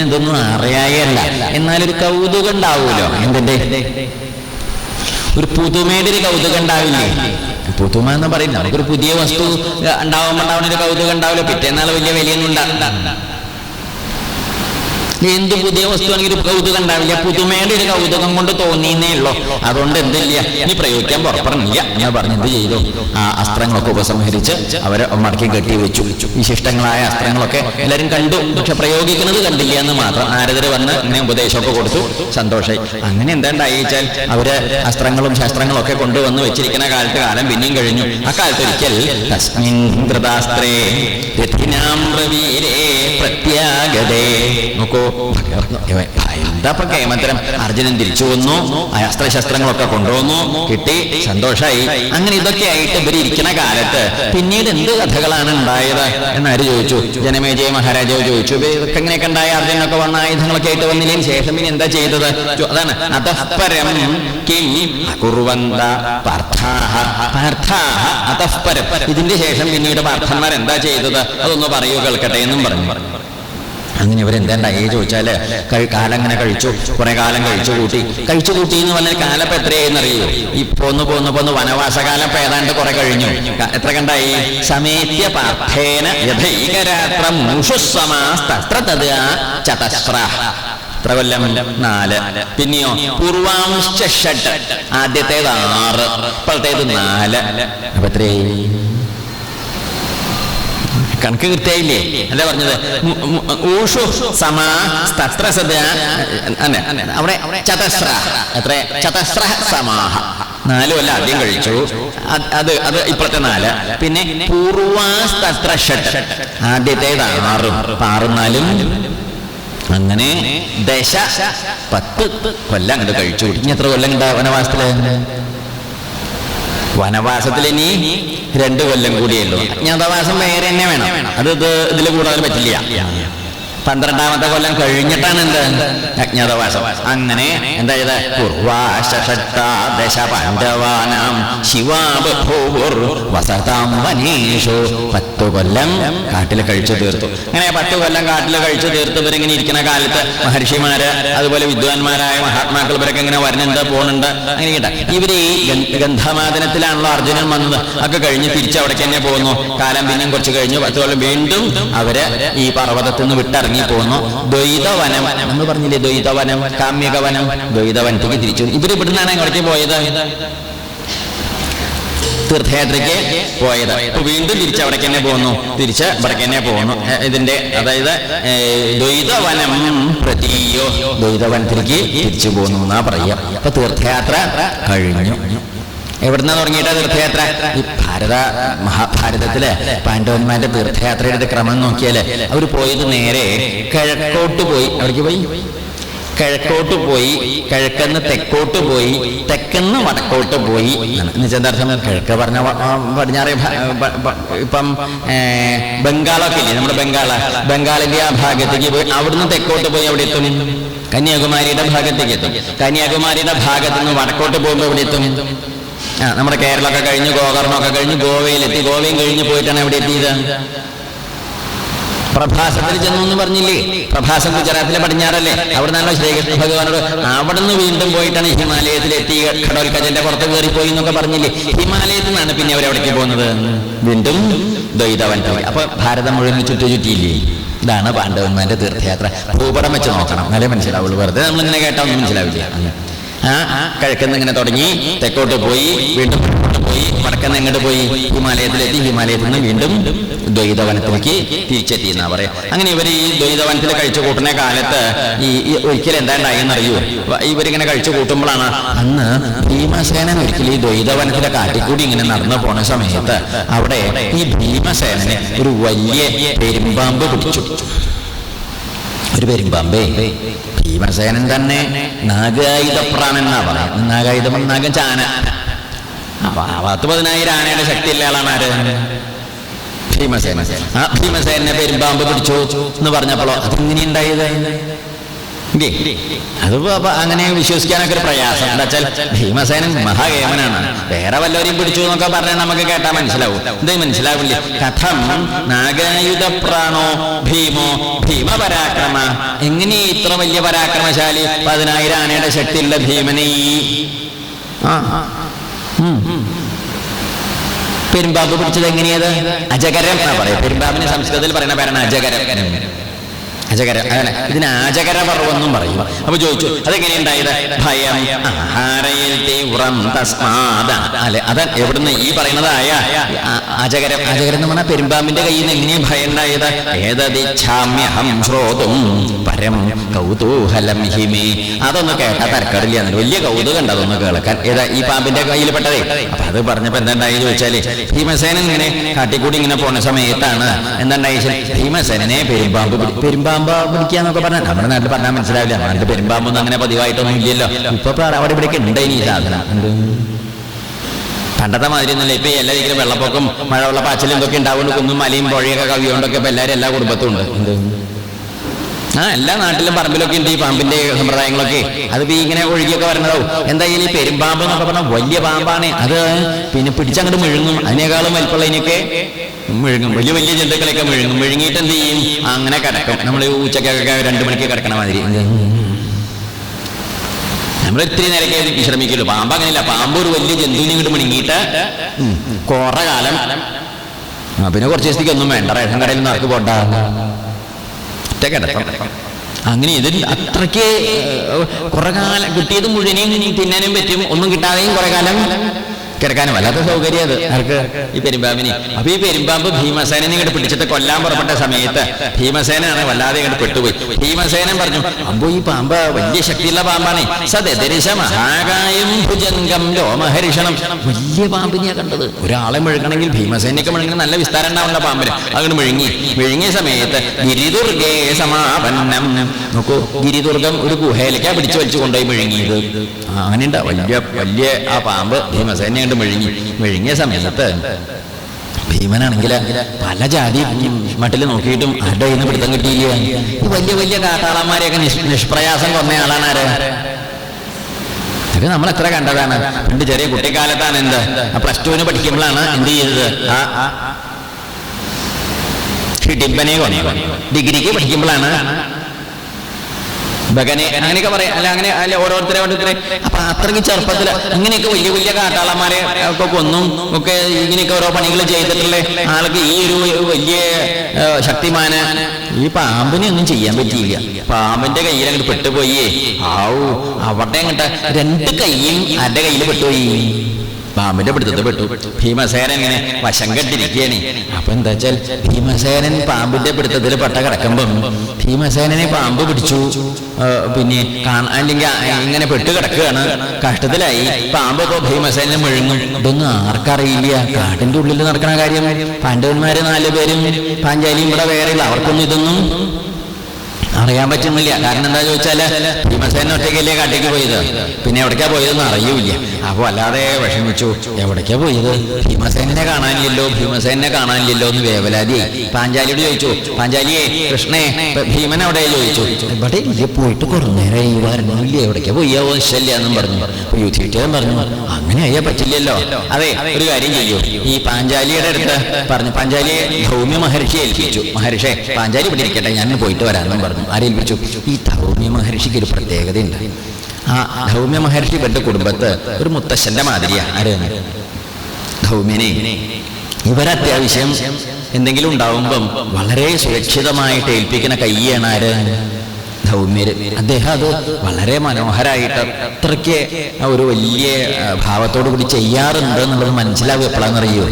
അർജുനൻ ഇതൊന്നും അറിയായല്ല. എന്നാലൊരു കൗതുകം ഉണ്ടാവുമല്ലോ. എന്തിന്റെ ഒരു പുതുമയുടെ ഒരു കൗതുകം ഉണ്ടാവില്ലേ? പുതുമ എന്ന് പറയുന്നത് നമുക്കൊരു പുതിയ വസ്തു ഉണ്ടാവുമ്പോൾ ഉണ്ടാവുന്ന ഒരു കൗതുകം ഉണ്ടാവില്ല പിറ്റേന്നാൾ വലിയ വിലയൊന്നും ഉണ്ടാവില്ല എന്ത് പുതിയ വസ്തുവാണെങ്കിൽ ഒരു കൗതുകം ഉണ്ടാവില്ല. പുതുമയുടെ ഒരു കൗതുകം കൊണ്ട് തോന്നിയെന്നേ ഉള്ളൂ. അതുകൊണ്ട് എന്തില്ല? നീ പ്രയോഗിക്കാൻ പുറപ്പെടണില്ല ഞാൻ പറഞ്ഞു എന്ത് ചെയ്തു? ആ അസ്ത്രങ്ങളൊക്കെ ഉപസംഹരിച്ച് അവരെ മടക്കി കെട്ടി വെച്ചു. വിശിഷ്ടങ്ങളായ അസ്ത്രങ്ങളൊക്കെ എല്ലാവരും കണ്ടു. പക്ഷെ പ്രയോഗിക്കുന്നത് കണ്ടില്ല എന്ന് മാത്രം. നാരദര് വന്ന് ഇങ്ങനെ ഉപദേശമൊക്കെ കൊടുത്തു. സന്തോഷമായി അങ്ങനെ എന്താണ്ടായിച്ചാൽ അവർ അസ്ത്രങ്ങളും ശാസ്ത്രങ്ങളും ഒക്കെ കൊണ്ടുവന്ന് വെച്ചിരിക്കുന്ന കാലത്ത് കാലം പിന്നെയും കഴിഞ്ഞു. ആ കാലത്ത് ഒരിക്കൽ തസ്മിൻ പ്രത്യാഗതേ. നോക്കൂ. എന്താ ഇപ്പൊ കേമത്തരം? അർജുനൻ തിരിച്ചു വന്നു അസ്ത്രശസ്ത്രങ്ങളൊക്കെ കൊണ്ടുവന്നു കിട്ടി സന്തോഷായി. അങ്ങനെ ഇതൊക്കെ ആയിട്ട് ഇവർ ഇരിക്കുന്ന കാലത്ത് പിന്നീട് എന്ത് കഥകളാണ് ഉണ്ടായത് എന്നാര് ചോദിച്ചു? ജനമേജയ മഹാരാജാവ് ചോദിച്ചു. ഇതൊക്കെ എങ്ങനെയൊക്കെ ഉണ്ടായ? അർജുനൊക്കെ വന്ന ആയുധങ്ങളൊക്കെ ആയിട്ട് വന്നില്ലെങ്കിൽ ശേഷം പിന്നെ എന്താ ചെയ്തത്? അതാണ്. അതഃപരം പാർത്ഥാഹ പാർത്ഥാഹ അതഃപരം. ഇതിന്റെ ശേഷം പിന്നീട് പാർത്ഥന്മാർ എന്താ ചെയ്തത്? അതൊന്ന് പറയൂ കേൾക്കട്ടെ എന്നും പറഞ്ഞു. അങ്ങനെ ഇവരെന്താണ്ടായി ചോദിച്ചാൽ കാലം അങ്ങനെ കഴിച്ചു കുറെ കാലം കഴിച്ചു കൂട്ടി. കഴിച്ചു കൂട്ടി എന്ന് പറഞ്ഞാൽ കാലം ഇപ്പൊ എത്രയായെന്ന് അറിയോ ഈ പോന്ന് പോന്ന് പോന്ന് വനവാസകാലം ഇപ്പൊ ഏതാണ്ട് കുറെ കഴിഞ്ഞു. എത്ര കണ്ടായി? സമേത്യ പാർത്ഥേന യഥൈകരാത്ര എത്ര കൊല്ലം? നാല്. പിന്നെയോ പൂർവാംശ ഷട്ട് ആദ്യത്തേത് ആറ്. ഇപ്പോഴത്തേത് നാല്. അപ്പൊ എത്രയായി? കണക്ക് കൃത്യമായില്ലേ അല്ല പറഞ്ഞത്? ഊഷു സമാ തത്ര സദ അവിടെ ചതസ്ര എത്ര ചതസ്ര സമാഹ. നാലും അല്ല ആദ്യം കഴിച്ചു. അത് അത് ഇപ്പോഴത്തെ നാല്. പിന്നെ പൂർവാസ്തത്ര ഷട്ട്. ആദ്യത്തേത് ആറും. ആറും നാലും. അങ്ങനെ ദശ പത്ത് കൊല്ലം അങ്ങോട്ട് കഴിച്ചു. ഇനി എത്ര കൊല്ലം ഉണ്ടാവും വനവാസത്തിൽ വനവാസത്തിൽ ഇനി രണ്ടു കൊല്ലം കൂടിയല്ലോ അജ്ഞാതവാസം വേറെ തന്നെ വേണം. അത് ഇത് ഇതിൽ കൂടാതെ പറ്റില്ല. പന്ത്രണ്ടാമത്തെ കൊല്ലം കഴിഞ്ഞിട്ടാണ് എന്ത്? അജ്ഞാതവാസം. അങ്ങനെ എന്തായാലും പത്തു കൊല്ലം കാട്ടിൽ കഴിച്ചു തീർത്തു. അങ്ങനെ പത്തു കൊല്ലം കാട്ടിൽ കഴിച്ചു തീർത്തു. ഇവരിങ്ങനെ ഇരിക്കുന്ന കാലത്ത് മഹർഷിമാര് അതുപോലെ വിദ്വാൻമാരായ മഹാത്മാക്കൾ ഇവരൊക്കെ ഇങ്ങനെ വരുന്നുണ്ട് പോകുന്നുണ്ട് അങ്ങനെ കേട്ട ഇവർ ഈ ഗന്ധമാതനത്തിലാണല്ലോ അർജുനൻ വന്നത്. ഒക്കെ കഴിഞ്ഞ് തിരിച്ച് അവിടേക്ക് തന്നെ പോകുന്നു. കാലം പിന്നെയും കുറച്ച് കഴിഞ്ഞു. പത്ത് കൊല്ലം വീണ്ടും അവർ ഈ പർവതത്തിൽ നിന്ന് വിട്ടിറങ്ങി. പോകുന്നു. ദ്വൈതവനം നമ്മൾ പറഞ്ഞില്ലേ? ദ്വൈതവനം കാമ്യകവനം ദ്വൈതവനത്തേക്ക് തിരിച്ചു ഇവർ ഇവിടുന്നാണ് എങ്ങോട്ടേക്ക് പോയത്? തീർത്ഥയാത്രയ്ക്ക് പോയത്. അപ്പൊ വീണ്ടും തിരിച്ച് അവിടേക്ക് തന്നെ പോകുന്നു. തിരിച്ച് ഇവിടേക്ക് തന്നെ പോകുന്നു ഇതിന്റെ അതായത് ദ്വൈതവനം പ്രതീയോ? ദ്വൈതവനത്തിലേക്ക് തിരിച്ചു പോകുന്നു എന്നാ പറയാ അപ്പൊ തീർത്ഥയാത്ര കഴിഞ്ഞു. എവിടുന്ന തുടങ്ങിയിട്ടാ തീർത്ഥയാത്ര? ഈ ഭാരത മഹാഭാരതത്തിലെ പാണ്ഡവന്മാരുടെ തീർത്ഥയാത്രയുടെ ക്രമം നോക്കിയാൽ അവർ പോയത് നേരെ കിഴക്കോട്ട് പോയി. അവിടേക്ക് പോയി. കിഴക്കോട്ട് പോയി. കിഴക്കെന്ന് തെക്കോട്ട് പോയി. തെക്കെന്ന് വടക്കോട്ട് പോയി. അർത്ഥം? കിഴക്ക് പറഞ്ഞ പടിഞ്ഞാറേ ഇപ്പം ബംഗാളൊക്കെ ഇല്ലേ? നമ്മുടെ ബംഗാള. ബംഗാളിന്റെ ആ ഭാഗത്തേക്ക് പോയി. അവിടുന്ന് തെക്കോട്ട് പോയി അവിടെ എത്തും. കന്യാകുമാരിയുടെ ഭാഗത്തേക്ക് എത്തും. കന്യാകുമാരിയുടെ ഭാഗത്ത് നിന്ന് വടക്കോട്ട് പോകുമ്പോൾ എവിടെ എത്തും. നമ്മുടെ കേരളമൊക്കെ കഴിഞ്ഞ് ഗോകർണമൊക്കെ കഴിഞ്ഞ് ഗോവയിലെത്തി. ഗോവയും കഴിഞ്ഞ് പോയിട്ടാണ് എവിടെ എത്തിയത്? പ്രഭാസത്തിൽ ചെന്നു എന്ന് പറഞ്ഞില്ലേ? പ്രഭാസം ഗുജറാത്തിലെ പടിഞ്ഞാറല്ലേ? അവിടെ നിന്നാണ് ശ്രീകൃഷ്ണ ഭഗവാനോട് അവിടെ നിന്ന് വീണ്ടും പോയിട്ടാണ് ഹിമാലയത്തിൽ എത്തി. കടോൽക്കജന്റെ പുറത്ത് കയറിപ്പോയി എന്നൊക്കെ പറഞ്ഞില്ലേ? ഹിമാലയത്തിൽ നിന്നാണ് പിന്നെ അവരവിടേക്ക് പോകുന്നത്. വീണ്ടും ദ്വൈതവൻ അപ്പൊ ഭാരതം മുഴുവൻ ചുറ്റു ചുറ്റിയില്ലേ? ഇതാണ് പാണ്ഡവന്മാരുടെ തീർത്ഥയാത്ര. ഭൂപടം വെച്ച് നോക്കണം. എന്നാലേ മനസ്സിലാവുള്ളൂ. വെറുതെ നമ്മളിങ്ങനെ കേട്ടാൽ ഒന്നും മനസ്സിലാവില്ല. കിഴക്കുന്ന് ഇങ്ങനെ തുടങ്ങി. തെക്കോട്ട് പോയി വീണ്ടും പോയി വടക്കുന്ന എങ്ങോട്ട് പോയി? ഹിമാലയത്തിലെത്തി. ഹിമാലയത്തിൽ നിന്ന് വീണ്ടും ദ്വൈതവനത്തിലേക്ക് തിരിച്ചെത്തി എന്നാ പറയാ. അങ്ങനെ ഇവർ ഈ ദ്വൈതവനത്തിൽ കഴിച്ചു കൂട്ടുന്ന കാലത്ത് ഈ ഒരിക്കലും എന്താ ഉണ്ടായെന്ന് അറിയൂ വ- ഇവരിങ്ങനെ കഴിച്ചു കൂട്ടുമ്പോഴാണ് അന്ന് ഭീമസേനൻ ഒരിക്കലും ഈ ദ്വൈതവനത്തിലെ കാട്ടിക്കൂടി ഇങ്ങനെ നടന്നു പോണ സമയത്ത് അവിടെ ഈ ഭീമസേനനെ ഒരു വലിയ പെരുമ്പാമ്പ് പിടിച്ചു. ഒരു പെരുമ്പാമ്പേ ഭീമസേനൻ തന്നെ നാഗായുധപ്രാണെന്നാ പറയാം നാഗായുധം നാഗം ചാന അപ്പൊ പത്ത് പതിനായിരം ആനയുടെ ശക്തി ആളാണ് ആര്? ഭീമസേന ആ ഭീമസേനെ പെരുമ്പാമ്പ് പിടിച്ചു എന്ന് പറഞ്ഞപ്പോഴോ അതെങ്ങനെ ഉണ്ടായത് ഇല്ലേ? അത് ഇപ്പൊ അപ്പൊ അങ്ങനെ വിശ്വസിക്കാനൊക്കെ ഒരു പ്രയാസം. എന്താ വെച്ചാൽ ഭീമസേനൻ മഹാഗേമനാണ്. വേറെ വല്ലവരെയും പിടിച്ചു എന്നൊക്കെ പറഞ്ഞാൽ നമുക്ക് കേട്ടാ മനസ്സിലാവും. എന്തേ മനസ്സിലാവില്ല? കഥം നാഗായുധ പ്രാണോ ഭീമോ ഭീമപരാക്രമ? എങ്ങനെ ഇത്ര വലിയ പരാക്രമശാലി പതിനായിരം ആനയുടെ ശക്തിയുള്ള ഭീമനെ. പെരുമ്പാമ്പ് പിടിച്ചത് എങ്ങനെയത്? അജകരം എന്നാ പറയാം പെരുമ്പാമ്പിന് സംസ്കൃതത്തിൽ പറയുന്ന പേരാണ് അജകരം അജകര അങ്ങനെ. ഇതിന് ആചകര പർവെന്നും പറയും. അപ്പൊ ചോദിച്ചു അതെങ്ങനെയുണ്ടായത് ഭയം ആഹാരയിൽ തീവ്രം അല്ലെ അത് എവിടുന്ന് ഈ പറയുന്നതായ അജകര അജകരം എന്ന് പറഞ്ഞാൽ പെരുമ്പാമ്പിന്റെ കയ്യിൽ നിന്ന് എങ്ങനെയും ഭയം ഉണ്ടായത്? ഏതതിച്ഛാമ്യഹം ശ്രോതും പരം കൗതൂഹലം ഹിമേ. അതൊന്ന് കേട്ടാ തരക്കടില്ല വലിയ കൗതുകം ഉണ്ട് അതൊന്ന് കേൾക്കാൻ. ഏതാ ഈ പാമ്പിന്റെ കയ്യിൽ പെട്ടതേ അപ്പൊ അത് പറഞ്ഞപ്പോ എന്താണ്ടായി ചോദിച്ചാൽ ഭീമസേന ഇങ്ങനെ കാട്ടിക്കൂടി ഇങ്ങനെ പോണ സമയത്താണ് എന്താണ്ടായി ഭീമസേനനെ പെരുമ്പാമ്പ് പിടി- പെരുമ്പാമ്പ് പിടിക്കാന്നൊക്കെ പറഞ്ഞാൽ നമ്മുടെ നാട്ടിൽ പറഞ്ഞാൽ മനസ്സിലാവില്ല. നാട്ടിൽ പെരുമ്പാമ്പൊന്നും അങ്ങനെ പതിവായിട്ടൊന്നും ഇല്ലല്ലോ. ഇപ്പൊ അവിടെ ഇവിടെയൊക്കെ ഉണ്ട് ഇനി സാധനം. പണ്ടത്തെ മാതിരി ഒന്നുമില്ല ഇപ്പൊ എല്ലാ രീതിയിലും വെള്ളപ്പൊക്കം മഴവെള്ള പാച്ചിലും ഇതൊക്കെ ഉണ്ടാവുകൊണ്ട് കുന്നും മലയും പുഴയൊക്കെ കവിയോണ്ടൊക്കെ ഇപ്പൊ എല്ലാവരും എല്ലാ കുടുംബത്തും ഉണ്ട്. ആ എല്ലാ നാട്ടിലും പറമ്പിലൊക്കെ ഉണ്ട് ഈ പാമ്പിന്റെ സമ്പ്രദായങ്ങളൊക്കെ. അത് ഇങ്ങനെ ഒഴുകിയൊക്കെ വരണതാവും എന്തായാലും ഈ പെരുമ്പാമ്പ് എന്നൊക്കെ പറഞ്ഞാൽ വലിയ പാമ്പാണ്. അത് പിന്നെ പിടിച്ചങ്ങോട്ട് മുഴുങ്ങും. അതിനേക്കാളും വലിപ്പമുള്ളതിനൊക്കെ മെഴുങ്ങും. വലിയ വലിയ ജന്തുക്കളൊക്കെ മുഴുങ്ങും. മുഴുങ്ങിയിട്ട് എന്ത് ചെയ്യും? അങ്ങനെ കിടക്കും. നമ്മൾ ഉച്ചക്കൊക്കെ രണ്ടു മണിക്ക് കിടക്കണ മാതിരി. നമ്മൾ ഇത്തിരി നേരൊക്കെ വിശ്രമിക്കുള്ളൂ. പാമ്പ് അങ്ങനെയല്ല. പാമ്പ് ഒരു വലിയ ജന്തുവിനെ ഇങ്ങോട്ട് മിണുങ്ങിയിട്ട് കുറെ കാലം. പിന്നെ കുറച്ച് ദിവസത്തേക്ക് ഒന്നും വേണ്ട. റേഷൻ കടയിൽ നിന്ന് പോണ്ട? ഒറ്റ അങ്ങനെ ഇതിൽ അത്രയ്ക്ക് കുറെ കാലം. കിട്ടിയത് മുഴുവനെയും തിന്നാനും പറ്റും. ഒന്നും കിട്ടാതെയും കുറെ കാലം കിടക്കാനും വല്ലാത്ത സൗകര്യം അത്. ആർക്ക്? ഈ പെരുമ്പാമ്പിന്. അപ്പൊ ഈ പെരുമ്പാമ്പ് ഭീമസേനനെ ഇങ്ങോട്ട് പിടിച്ചിട്ട് കൊല്ലാൻ പുറപ്പെട്ട സമയത്ത് ഭീമസേനാണ് വല്ലാതെ ഇങ്ങോട്ട് പെട്ടുപോയി. ഭീമസേനൻ പറഞ്ഞു അമ്പോ ഈ പാമ്പ് വലിയ ശക്തിയുള്ള പാമ്പാണ്. സദരിശ മഹാകായം ഭുജംഗം ലോമഹരിഷണം. വലിയ പാമ്പിനെയാ കണ്ടത്. ഒരാളെ മുഴുകണമെങ്കിൽ ഭീമസേനയൊക്കെ മുഴുകണം നല്ല വിസ്താരം ഉണ്ടാവുന്ന പാമ്പിന്. അങ്ങോട്ട് മുഴുങ്ങി. മുഴുങ്ങിയ സമയത്ത് ഗിരിദുർഗേ സമാപന്നം. നോക്കൂ ഗിരിദുർഗം ഒരു ഗുഹയിലേക്കാ പിടിച്ചു വലിച്ചു കൊണ്ടുപോയി മുഴുങ്ങിയത്. അങ്ങനെ വലിയ വലിയ ആ പാമ്പ് ഭീമസേന കണ്ട് മെഴുങ്ങി. മെഴുങ്ങിയ സമയത്ത് ഭീമനാണെങ്കിൽ പല ജാതി മട്ടിൽ നോക്കിയിട്ടും ആരുടെ കയ്യിൽ നിന്ന് പിടുത്തം കിട്ടിയില്ല. ഈ വലിയ വലിയ കാട്ടാളന്മാരെയൊക്കെ നിഷ്- നിഷ്പ്രയാസം കൊന്ന ആളാണ് ആര്? ഇത് നമ്മൾ എത്ര കണ്ടതാണ്? പണ്ട് ചെറിയ കുട്ടിക്കാലത്താണ് എന്ത്? പ്ലസ് ടുവിന് പഠിക്കുമ്പോഴാണ് എന്ത് ചെയ്തത്? ആ ഡിഗ്രിക്ക് പഠിക്കുമ്പോഴാണ് ബഗനെ അങ്ങനെയൊക്കെ പറയാം. അല്ല അങ്ങനെ അല്ല ഓരോരുത്തരെ ഓരോരുത്തരെ. അപ്പൊ അത്രയ്ക്ക് ചെറുപ്പത്തിൽ അങ്ങനെയൊക്കെ വലിയ വലിയ കാട്ടാളന്മാരെ ഒക്കെ കൊന്നും ഒക്കെ ഇങ്ങനെയൊക്കെ ഓരോ പണികൾ ചെയ്തിട്ടുള്ള ആൾക്ക് ഈ ഒരു വലിയ ശക്തിമാന ഈ പാമ്പിനെ ഒന്നും ചെയ്യാൻ പറ്റിയില്ല. പാമ്പിന്റെ കയ്യിൽ അങ്ങോട്ട് പെട്ടുപോയി. ആവൂ അവിടെ അങ്ങോട്ട് രണ്ട് കൈയും അന്റെ കയ്യിൽ പെട്ടുപോയി? പാമ്പിന്റെ പിടുത്തത്തിൽ പെട്ടു. ഭീമസേന ഇങ്ങനെ വശം കെട്ടിരിക്കുകയാണ് അപ്പൊ എന്താ വെച്ചാൽ ഭീമസേനൻ പാമ്പിന്റെ പിടുത്തത്തിൽ പെട്ട കിടക്കുമ്പം ഭീമസേനനെ പാമ്പ് പിടിച്ചു. പിന്നെ അല്ലെങ്കിൽ ഇങ്ങനെ പെട്ട് കിടക്കുകയാണ്. കഷ്ടത്തിലായി. പാമ്പൊക്കെ ഭീമസേനം മുഴങ്ങും. ഇതൊന്നും ആർക്കറിയില്ല. കാട്ടിന്റെ ഉള്ളിൽ നടക്കുന്ന കാര്യം. പാണ്ഡവന്മാര് നാല് പേരും പാഞ്ചാലിയും ഇവിടെ വേറെ അവർക്കൊന്നും ഇതൊന്നും അറിയാൻ പറ്റുന്നില്ല. കാരണം എന്താ ചോദിച്ചാൽ ഭീമസേന ഒറ്റയ്ക്കല്ലേ കാട്ടേക്ക് പോയത്. പിന്നെ എവിടേക്കാ പോയതെന്ന് അറിയൂല അപ്പൊ അല്ലാതെ വിഷമിച്ചു. എവിടേക്കാ പോയത്? ഭീമസേനെ കാണാനില്ലല്ലോ ഭീമസേനെ കാണാനില്ലല്ലോ എന്ന് വേവലാതി പാഞ്ചാലിയോട് ചോദിച്ചു പാഞ്ചാലിയെ കൃഷ്ണേ ഭീമൻ അവിടെ ചോദിച്ചു. ഇവിടെ ഇല്ല പോയിട്ട് കുറേ നേരമായി വരണില്ല എവിടേക്കാ പോയോ ഇഷ്ടമില്ല എന്നും പറഞ്ഞു. അപ്പൊ പറഞ്ഞു അങ്ങനെ അയ്യാ പറ്റില്ലല്ലോ. അതെ ഒരു കാര്യം ചെയ്യൂ. ഈ പാഞ്ചാലിയുടെ അടുത്ത് പറഞ്ഞു പാഞ്ചാലിയെ ഭൗമ്യ മഹർഷിയെ ഏൽപ്പിച്ചു. മഹർഷേ പാഞ്ചാലി ഇവിടെ ഇരിക്കട്ടെ ഞാൻ പോയിട്ട് വരാമെന്നും പറഞ്ഞു. ആരേൽപ്പിച്ചു? ഈ ധൗമ്യ മഹർഷിക്ക് ഒരു പ്രത്യേകതയുണ്ട്. ആ ധൗമ്യ മഹർഷി ഇവരുടെ കുടുംബത്ത് ഒരു മുത്തശ്ശന്റെ മാതിരിയാണ് ആരാണ് ധൗമ്യനെ. ഇവരത്യാവശ്യം എന്തെങ്കിലും ഉണ്ടാവുമ്പം വളരെ സുരക്ഷിതമായിട്ട് ഏൽപ്പിക്കുന്ന കയ്യാണ് ആര്? ധൗമ്യര്. അദ്ദേഹം അത് വളരെ മനോഹരായിട്ട് അത്രയ്ക്ക് ഒരു വലിയ ഭാവത്തോടു കൂടി ചെയ്യാറുണ്ട് എന്നുള്ളത് മനസ്സിലാവുക എപ്പോഴാണെന്നറിയോ?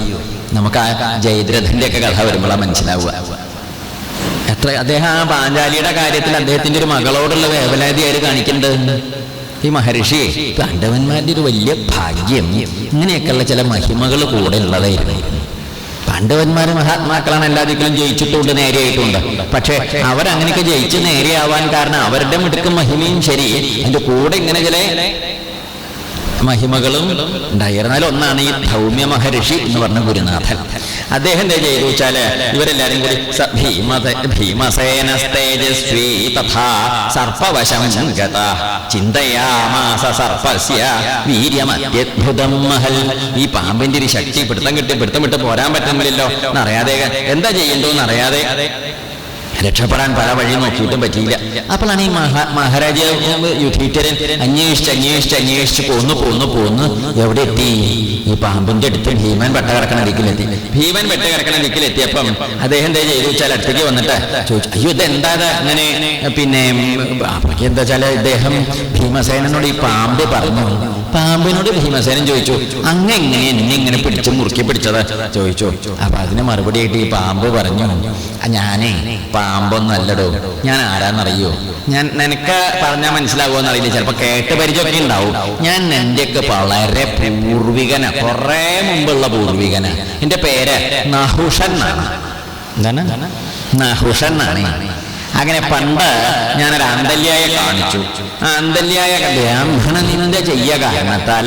നമുക്ക് ആ ജയദ്രഥന്റെ ഒക്കെ കഥ വരുമ്പോഴാണ് മനസ്സിലാവുക. എത്ര അദ്ദേഹം ആ പാഞ്ചാലിയുടെ കാര്യത്തിൽ അദ്ദേഹത്തിന്റെ ഒരു മകളോടുള്ള വേവലാതി ആര് കാണിക്കേണ്ടത് ഈ മഹർഷി പാണ്ഡവന്മാരുടെ ഒരു വലിയ ഭാഗ്യം. ഇങ്ങനെയൊക്കെയുള്ള ചില മഹിമകൾ കൂടെ ഉള്ളതായിരുന്നു. പാണ്ഡവന്മാർ മഹാത്മാക്കളാണ് എല്ലാ ദിക്കിലും ജയിച്ചിട്ടുണ്ട് നേരെയായിട്ടുണ്ട്. പക്ഷെ അവരങ്ങനെയൊക്കെ ജയിച്ച് നേരെയാവാൻ കാരണം അവരുടെ മിടുക്കും മഹിമയും ശരി. അതിന്റെ കൂടെ ഇങ്ങനെ ചില മഹിമകളും ഉണ്ടായിരുന്നാൽ ഒന്നാണ് ഈ ധൗമ്യ മഹർഷി എന്ന് പറഞ്ഞ ഗുരുനാഥൻ. അദ്ദേഹം എന്താ ചെയ്തു വെച്ചാൽ ഇവരെല്ലാരും കൂടി ഭീമസേന തേജസ്വി തഥാ സർപ്പവശം ഗത ചിന്തയാമാസ സർപ്പസ്യ വീര്യമത്യദ്ഭുതം മഹൽ. ഈ പാമ്പിന്റെ ഒരു ശക്തി പിടുത്തം കിട്ടി പിടുത്തം വിട്ട് പോരാൻ പറ്റുന്നില്ലല്ലോ. എന്നറിയാതെ എന്താ ചെയ്യണ്ടോന്ന് അറിയാതെ രക്ഷപ്പെടാൻ പല വഴി നോക്കിയിട്ടും പറ്റിയില്ല. അപ്പോഴാണ് ഈ മഹാ മഹാരാജ യുധിഷ്ഠിരൻ അന്വേഷിച്ച് അന്വേഷിച്ച് അന്വേഷിച്ച് പോന്നു പോന്നു പോന്നു. എവിടെ എത്തി? ഈ പാമ്പിന്റെ അടുത്ത് ഭീമൻ വെട്ട കിടക്കണ ദിക്കിലെത്തി. ഭീമൻ വെട്ട കിടക്കണ ദിക്കിലെത്തിയപ്പം അദ്ദേഹം വെച്ചാൽ അടുത്തേക്ക് വന്നിട്ട് ചോദിച്ചു അയ്യോ ഇത് എന്താ ഇത് അങ്ങനെ പിന്നെ എന്താ വെച്ചാൽ ഇദ്ദേഹം ഭീമസേനോട് ഈ പാമ്പ് പറഞ്ഞു. പാമ്പിനോട് ഭീമസേനൻ ചോദിച്ചു അങ്ങ് എങ്ങനെ എന്നെ ഇങ്ങനെ പിടിച്ച് മുറുക്കി പിടിച്ചത്? ചോദിച്ചു. അപ്പൊ അതിന് മറുപടി ആയിട്ട് ഈ പാമ്പ് പറഞ്ഞു "ആ, ഞാനേ പാമ്പൊന്നല്ലടോ ഞാൻ ആരാന്നറിയോ? ഞാൻ നിനക്ക് പറഞ്ഞാൽ മനസ്സിലാവുമോ അറിയില്ല. ചിലപ്പോ കേട്ട് പരിചയമൊക്കെ ഉണ്ടാവും. ഞാൻ എന്റെയൊക്കെ വളരെ പൂർവികന. കുറെ മുമ്പുള്ള പൂർവികന. എന്റെ പേര് നഹുഷൻ എന്നാണ് എന്താണ്? നഹുഷൻ അങ്ങനെ പണ്ട് ഞാനൊരു അന്തല്യായ കാണിച്ചു. ആ അന്തല്യായ ബ്രാഹ്മണ നിന്ദ ചെയ്യ കാരണത്താൽ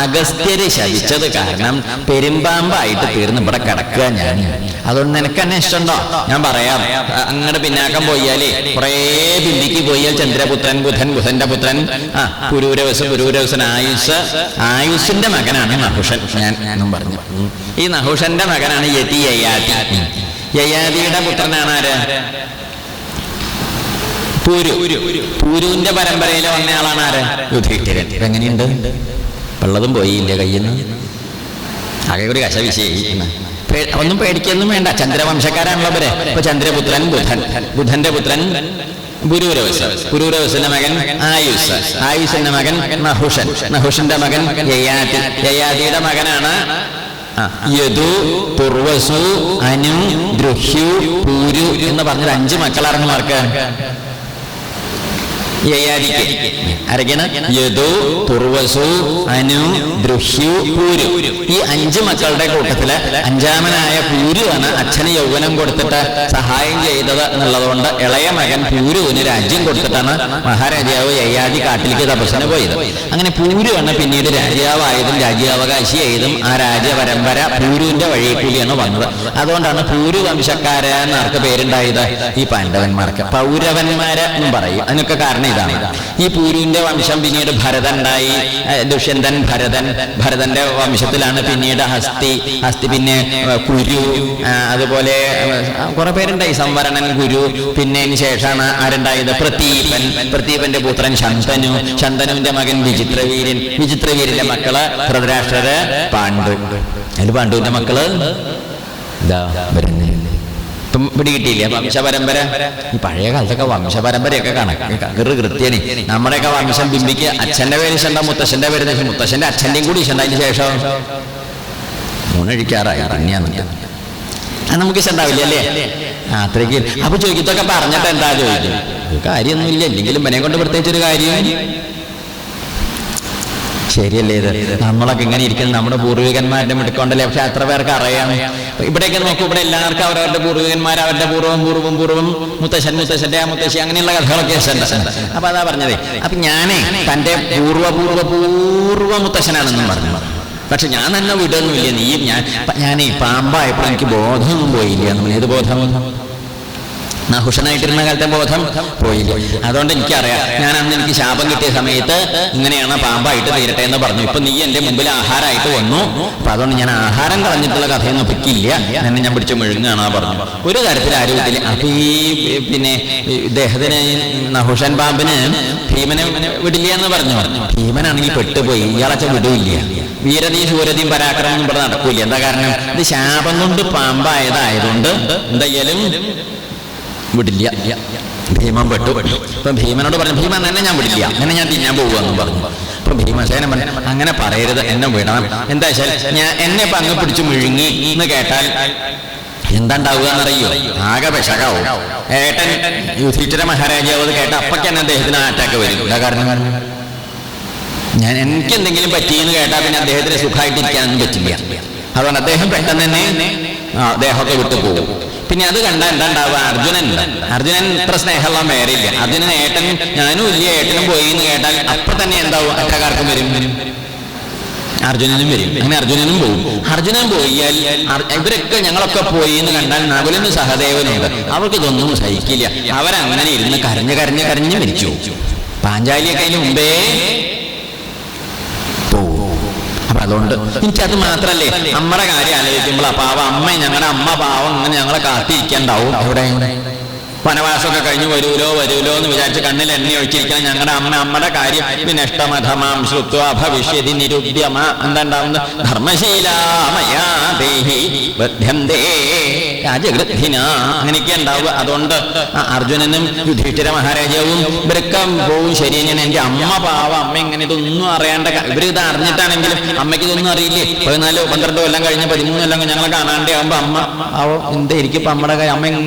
അഗസ്ത്യര് ശവിച്ചത് കാരണം പെരുമ്പാമ്പായിട്ട് തീർന്ന് ഇവിടെ കിടക്കുക ഞാൻ അതുകൊണ്ട് നിനക്ക് തന്നെ ഇഷ്ടമുണ്ടോ? ഞാൻ പറയാം. അങ്ങോട്ട് പിന്നാക്കം പോയാലേ കുറേ ബിന്ദിക്ക് പോയാൽ ചന്ദ്രപുത്രൻ ബുധൻ ബുധന്റെ പുത്രൻ. ആ പുരൂരവസ് പുരൂരവസൻ ആയുസ്. ആയുസിന്റെ മകനാണ് നഹുഷൻ. ഞാൻ പറഞ്ഞു. ഈ നഹുഷന്റെ മകനാണ് യതി യയാതി. യയാതിയുടെ പുത്രനാണ് ആര്? പൂരു. പൂരുവിന്റെ പരമ്പരയിലെ വന്നയാളാണ് ആര്? യുധിഷ്ഠിരൻ എങ്ങനെയുണ്ട്? വെള്ളതും പോയില്ല കയ്യിൽ നിന്ന് ആകെ ഒരു കശ പേ- ഒന്നും പേടിക്കൊന്നും വേണ്ട. ചന്ദ്രവംശക്കാരാണുള്ളവരെ ഇപ്പൊ ചന്ദ്രപുത്രൻ ബുധൻ. ബുധന്റെ പുത്രൻ ഗുരുരവസ്. ഗുരുരവസിന്റെ മകൻ ആയുസ്. ആയുസിന്റെ മകൻ നഹുഷൻ. നഹുഷന്റെ മകൻ യയാതി. യയാതിയുടെ മകനാണ് യദു അനു ദ്രുഹ്യു പൂരു എന്ന് പറഞ്ഞൊരു അഞ്ച് മക്കളായിരുന്നു യയാതിക്ക് ആരൊക്കെയാണ് യദു തുർവസു അനു ദ്രുഹ്യു പൂരു ഈ അഞ്ച് മക്കളുടെ കൂട്ടത്തിൽ അഞ്ചാമനായ പൂരുവാണ് അച്ഛന് യൗവനം കൊടുത്തിട്ട് സഹായം ചെയ്തത് എന്നുള്ളതുകൊണ്ട് ഇളയ മകൻ പൂരുവിന് രാജ്യം കൊടുത്തിട്ടാണ് മഹാരാജാവ് യയാതി കാട്ടിലേക്ക് തപസ്സിന് പോയത്. അങ്ങനെ പൂരുവാണ് പിന്നീട് രാജാവായതും രാജ്യാവകാശിയായതും ആ രാജപരമ്പര പൂരുവിന്റെ വഴി കൂടിയാണ് വന്നത്. അതുകൊണ്ടാണ് പൂരു വംശക്കാരെന്നാർക്ക് പേരുണ്ടായത്? ഈ പാണ്ഡവന്മാർക്ക്. പൗരവന്മാരെ എന്നും പറയും. അതിനൊക്കെ കാരണം ഇതാണ് ഈ പൂരുവിന്റെ വംശം പിന്നീട് ഭരതൻ ഉണ്ടായി ദുഷ്യന്തൻ ഭരതൻ. ഭരതന്റെ വംശത്തിലാണ് പിന്നീട് ഹസ്തി. ഹസ്തി പിന്നെ കുരു. അതുപോലെ കുറെ പേരുണ്ടായി. സംവരണൻ ഗുരു. പിന്നെ ശേഷമാണ് ആരുണ്ടായത്? പ്രതീപൻ. പ്രതീപന്റെ പുത്രൻ ശന്തനു. ശന്തനുവിന്റെ മകൻ വിചിത്രവീരൻ. വിചിത്രവീരന്റെ മക്കൾ ധൃതരാഷ്ട്രര് പാണ്ഡു. അതിൽ പാണ്ഡുവിന്റെ മക്കൾ ഇതാ ഇപ്പം പിടികിട്ടിയില്ലേ. വംശപരമ്പര ഈ പഴയ കാലത്തൊക്കെ വംശപരമ്പരയൊക്കെ കണക്ക് കൃത്യനി. നമ്മുടെയൊക്കെ വംശം ബിംബിക്ക് അച്ഛന്റെ പേര് ചെണ്ട മുത്തശ്ശന്റെ പേര്. മുത്തശ്ശന്റെ അച്ഛന്റെയും കൂടി ചെണ്ട അതിന് ശേഷം മൂന്നഴിക്കാറായി. അറിഞ്ഞാന്ന് അത് നമുക്ക് ചെണ്ടാവില്ല അല്ലേ? അത്രയ്ക്ക്. അപ്പൊ ചോദിക്കത്തൊക്കെ പറഞ്ഞിട്ട് എന്താ ചോദിക്കും കാര്യമൊന്നും കാര്യമൊന്നുമില്ല. ഇല്ലെങ്കിലും ഇവനെ കൊണ്ട് പ്രത്യേകിച്ച് ഒരു കാര്യം ശരിയല്ലേ ഇത്? നമ്മളൊക്കെ ഇങ്ങനെ ഇരിക്കുന്നത് നമ്മുടെ പൂർവികന്മാരുടെ മിടുക്കൊണ്ടല്ലേ? പക്ഷെ എത്ര പേർക്ക് അറിയാം. ഇവിടെയൊക്കെ നോക്കൂ ഇവിടെ എല്ലാവർക്കും അവരവരുടെ പൂർവികന്മാർ അവരുടെ പൂർവം പൂർവം പൂർവം മുത്തശ്ശൻ മുത്തശ്ശന്റെ ആ മുത്തശ്ശി അങ്ങനെയുള്ള കഥകളൊക്കെ അപ്പൊ അതാ പറഞ്ഞത്. അപ്പൊ ഞാനേ തന്റെ പൂർവ പൂർവ പൂർവ മുത്തശ്ശനാണെന്നും പറഞ്ഞു. പക്ഷെ ഞാൻ തന്നെ വിടൊന്നുമില്ല നീ ഞാൻ ഞാനേ പാമ്പായപ്പോൾ എനിക്ക് ബോധമൊന്നും പോയില്ല. നമ്മൾ ഏത് ബോധം? നഹുഷനായിട്ടിരുന്ന കാലത്തെ ബോധം പോയില്ല. അതുകൊണ്ട് എനിക്കറിയാം ഞാൻ അന്ന് എനിക്ക് ശാപം കിട്ടിയ സമയത്ത് ഇങ്ങനെയാണ് പാമ്പായിട്ട് തീരട്ടെ എന്ന് പറഞ്ഞു. ഇപ്പൊ നീ എന്റെ മുമ്പിൽ ആഹാരമായിട്ട് വന്നു. അപ്പൊ അതുകൊണ്ട് ഞാൻ ആഹാരം കളഞ്ഞിട്ടുള്ള കഥയൊന്നും പിക്കില്ല എന്നെ ഞാൻ പിടിച്ചു മെഴുങ്ങാണ് പറഞ്ഞു ഒരു തരത്തിൽ ആരോഗ്യത്തിൽ അപ്പൊ ഈ പിന്നെ ഇദ്ദേഹത്തിന് നഹുഷൻ പാമ്പിന് ഭീമനെ വിടില്ല എന്ന് പറഞ്ഞു. ഭീമനാണെങ്കിൽ പെട്ടുപോയി. ഇയാളച്ച വിടില്ല. വീരതയും ശൂരതയും പരാക്രമം ഇവിടെ നടക്കൂല എന്താ കാരണം? ഇത് ശാപം കൊണ്ട് പാമ്പായതായതുകൊണ്ട് എന്തായാലും വിടില്ല. ഭീമൻ പെട്ടു. അപ്പൊ ഭീമനോട് പറഞ്ഞു ഭീമൻ എന്നെ ഞാൻ വിടില്ല. എന്നെ ഞാൻ തിന്നാൻ പോകുമെന്ന് പറഞ്ഞു. അപ്പൊ ഭീമസേന പറഞ്ഞു അങ്ങനെ പറയരുത് എന്നെ വിടണം. എന്താ വെച്ചാൽ ഞാൻ എന്നെ ഇപ്പൊ അങ്ങ് പിടിച്ചു മുഴുങ്ങി എന്ന് കേട്ടാൽ എന്താണ്ടാവുക എന്നറിയോ? ആകെ വിഷകാവും. ഏട്ടൻ യുധിഷ്ഠിര മഹാരാജാവ് കേട്ട അപ്പൊക്കെ തന്നെ അദ്ദേഹത്തിന് അറ്റാക്ക് വരും. എന്താ കാരണം? ഞാൻ എനിക്ക് എന്തെങ്കിലും പറ്റിയെന്ന് കേട്ടാൽ പിന്നെ അദ്ദേഹത്തിന് സുഖമായിട്ടിരിക്കാനൊന്നും പറ്റില്ല. അതുകൊണ്ട് അദ്ദേഹം പെട്ടെന്ന് തന്നെ ദേഹമൊക്കെ വിട്ടു പോകും പിന്നെ അത് കണ്ട എന്താ ഉണ്ടാവുക അർജുനൻ. അർജുനൻ ഇത്ര സ്നേഹമുള്ള മേരില്ല. അർജുനൻ ഏട്ടൻ ഞാനും ഇല്ല ഏട്ടനും പോയി എന്ന് കേട്ടാൽ അപ്പൊ തന്നെ എന്താവും? അറ്റക്കാർക്കും വരും. അർജുനനും വരും. അങ്ങനെ അർജുനനും പോകും അർജുനൻ പോയാൽ ഇവരൊക്കെ ഞങ്ങളൊക്കെ പോയി എന്ന് കണ്ടാൽ നകുലനും സഹദേവനുണ്ട് അവർക്ക് ഇതൊന്നും സഹിക്കില്ല. അവരങ്ങനെ ഇരുന്ന് കരഞ്ഞ് കരഞ്ഞ് കരഞ്ഞ് മരിച്ചു. പാഞ്ചാലിയൊക്കെ അതിന് മുമ്പേ അപ്പൊ അതുകൊണ്ട് എനിക്കത് മാത്രല്ലേ നമ്മുടെ കാര്യം ആലോചിക്കുമ്പോൾ പാവ. അമ്മ ഞങ്ങളുടെ അമ്മ പാവം അങ്ങനെ ഞങ്ങളെ കാത്തിരിക്കണ്ടാവും. അവിടെ വനവാസമൊക്കെ കഴിഞ്ഞ് വരൂലോ വരൂലോ എന്ന് വിചാരിച്ച് കണ്ണിൽ എണ്ണ ഒഴിച്ചിരിക്കാൻ ഞങ്ങളുടെ അമ്മ അമ്മയുടെ കാര്യം വിനഷ്ടമധമാം ശ്രുത്വ ഭവിഷ്യതി നിരുദ്യമ എന്താണ്ടാവുന്ന? ധർമ്മശീലാമയാ ദേഹി രാജഗൃഹിന അങ്ങനെയൊക്കെ ഉണ്ടാവുക. അതുകൊണ്ട് അർജുനനും യുധിഷ്ഠിര മഹാരാജാവും ഇവരൊക്കെ പോവും ശരി. ഞാൻ എന്റെ അമ്മ പാവ. അമ്മ ഇങ്ങനെ ഇതൊന്നും അറിയാണ്ട ഇവർ ഇത് അറിഞ്ഞിട്ടാണെങ്കിലും അമ്മയ്ക്ക് ഇതൊന്നും അറിയില്ലേ? പതിനാല് പന്ത്രണ്ട് കൊല്ലം കഴിഞ്ഞ് പതിമൂന്ന് കൊല്ലം ഞങ്ങളെ കാണാണ്ടേ ആവുമ്പോ അമ്മ ആവോ എന്താ എനിക്കിപ്പോ അമ്മയുടെ അമ്മ ഇങ്ങനെ